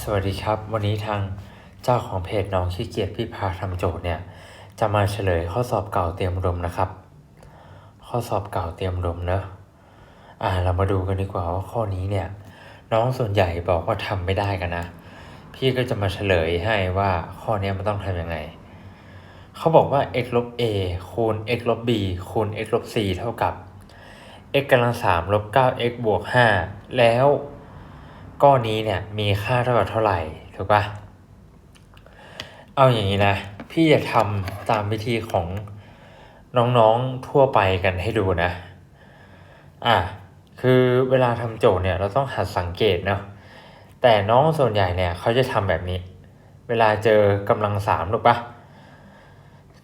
สวัสดีครับ วันนี้ทางเจ้าของเพจน้องขี้เกียจพี่พาทำโจทย์เนี่ย จะมาเฉลยข้อสอบเก่าเตรียมอุดมนะครับ ข้อสอบเก่าเตรียมอุดมเนอะอ่าเรามาดูกันดีกว่าว่าข้อนี้เนี่ย น้องส่วนใหญ่บอกว่าทำไม่ได้กันนะ พี่ก็จะมาเฉลยให้ว่าข้อนี้มันต้องทำยังไง เขาบอกว่า x ลบ a คูณ x ลบ b คูณ x ลบ c เท่ากับ x กำลังสามลบเก้า x บวกห้าแล้ว ก้อนนี้เนี่ยมีค่าเท่ากับเท่าไหร่ถูกปะเอาอย่างนี้นะ พี่จะทำตามวิธีของน้องๆทั่วไปกันให้ดูนะ อะคือเวลาทำโจทย์เนี่ยเราต้องหัดสังเกตเนาะแต่น้องส่วนใหญ่เนี่ยเขาจะทำแบบนี้ เวลาเจอกำลังสามถูกปะ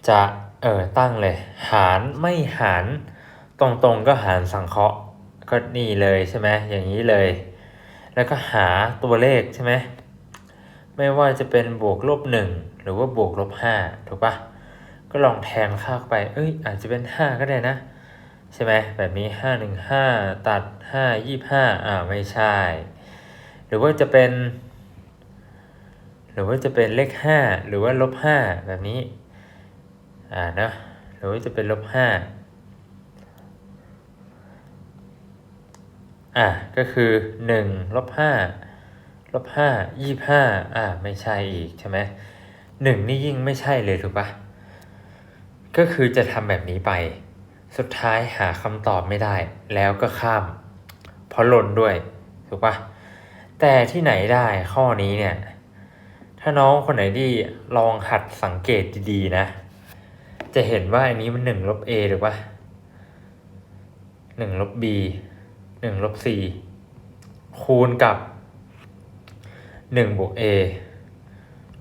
จะเออตั้งเลย หารไม่หารตรงๆก็หารสังเคราะห์ก็นี่เลยใช่ไหมอย่างนี้เลย แล้วก็หาตัวเลขใช่ไหมไม่ว่าจะเป็นบวกลบหนึ่งหรือว่าบวกลบห้าถูกปะก็ลองแทนค่าเข้าไป เอ้ย อาจจะเป็นห้าก็ได้นะ ใช่ไหมแบบนี้ห้าหนึ่งห้าตัดห้ายี่ห้าอ่าไม่ใช่ หรือว่าจะเป็น หรือว่าจะเป็นเลขห้าหรือว่าลบห้าแบบนี้ อ่านะหรือว่าจะเป็นลบห้า อะก็คือหนึ่งลบห้าลบห้ายี่ห้าอ่าไม่ใช่อีกใช่ไหมหนึ่งนี่ยิ่งไม่ใช่เลยถูกปะก็คือจะทำแบบนี้ไป สุดท้ายหาคำตอบไม่ได้ แล้วก็ข้ามเพราะหล่นด้วยถูกปะแต่ที่ไหนได้ข้อนี้เนี่ย ถ้าน้องคนไหนที่ลองหัดสังเกตดีๆนะ จะเห็นว่าอันนี้มันหนึ่งลบ a ถูกปะหนึ่งลบ b หนึ่งลบ c คูณกับหนึ่งบวก a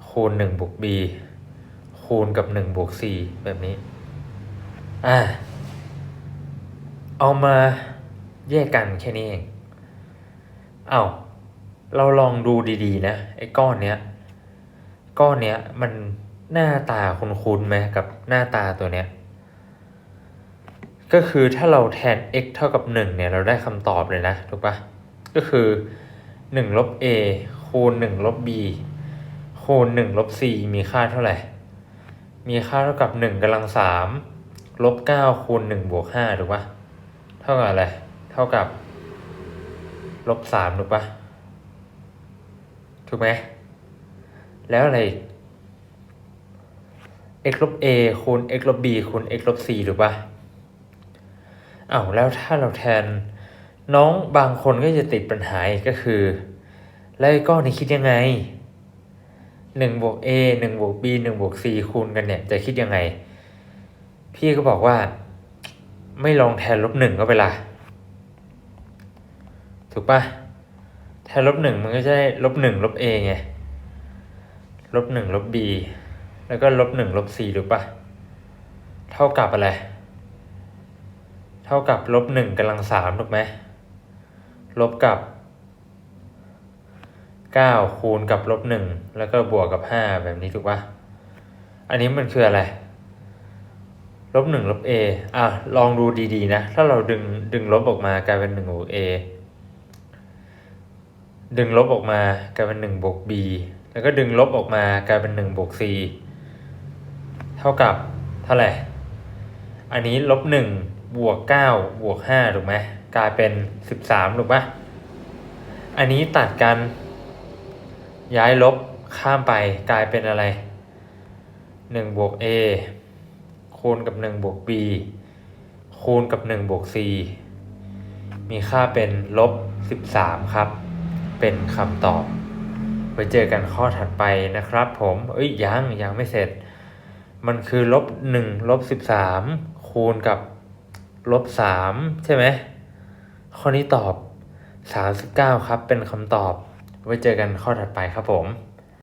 คูณหนึ่งบวก b คูณกับหนึ่งบวก c แบบนี้ อ่า เอามาแยกกันแค่นี้เองเอา้าเราลองดูดีๆ นะ ไอ้ก้อนเนี้ย ก้อนเนี้ยมันหน้าตาคุ้นๆไหมกับหน้าตาตัวเนี้ย ก็คือถ้าเราแทน x เท่ากับ 1 เนี่ย เราได้คำตอบเลยนะ ถูกปะก็คือ1ลบ a คูณ1ลบ b คูณ1ลบ c มีค่าเท่าไหร่ มีค่าเท่ากับ 1กำลัง3ลบ9คูณ1บวก5ถูกปะเท่ากับอะไร เท่ากับลบ3ถูกปะถูกไหม แล้วอะไรอีก x ลบ a คูณ x ลบ b คูณ x ลบ c ถูกปะ อ้าวแล้วถ้าเราแทน น้องบางคนก็จะติดปัญหาก็คือ แล้วไอ้ก้อนนี้คิดยังไงหนึ่งบวก a หนึ่งบวก b หนึ่งบวก c คูณกันเนี่ยจะคิดยังไง พี่ก็บอกว่า ไม่ลองแทนลบหนึ่งก็ไปละถูกปะแทนลบหนึ่งมันก็จะได้ลบหนึ่งลบ a ไงลบหนึ่งลบ b แล้วก็ลบหนึ่งลบ c ถูกปะเท่ากับอะไร เท่ากับลบหนึ่งกำลังสามถูกไหมลบกับเก้าคูณกับลบหนึ่งแล้วก็บวกกับห้าแบบนี้ถูกปะอันนี้มันคืออะไรลบหนึ่งลบ a อะลองดูดีๆนะ ถ้าเราดึงดึงลบออกมากลายเป็นหนึ่งบวก a ดึงลบออกมากลายเป็นหนึ่งบวก b แล้วก็ดึงลบออกมากลายเป็นหนึ่งบวก c เท่ากับเท่าไหร่ อันนี้ลบหนึ่ง บวกเก้าบวกห้าถูกไหมกลายเป็นสิบสามถูกปะอันนี้ตัดกัน ย้ายลบข้ามไปกลายเป็นอะไรหนึ่งบวก a คูณกับหนึ่งบวก b คูณกับหนึ่งบวก c มีค่าเป็นลบสิบสามครับ เป็นคำตอบ ไว้เจอกันข้อถัดไปนะครับผมเอ้ยยังยังไม่เสร็จ มันคือลบหนึ่งลบสิบสามคูณกับ ลบสามใช่ไหมข้อนี้ตอบสามสิบเก้าครับเป็นคำตอบ ไว้เจอกันข้อถัดไปครับผม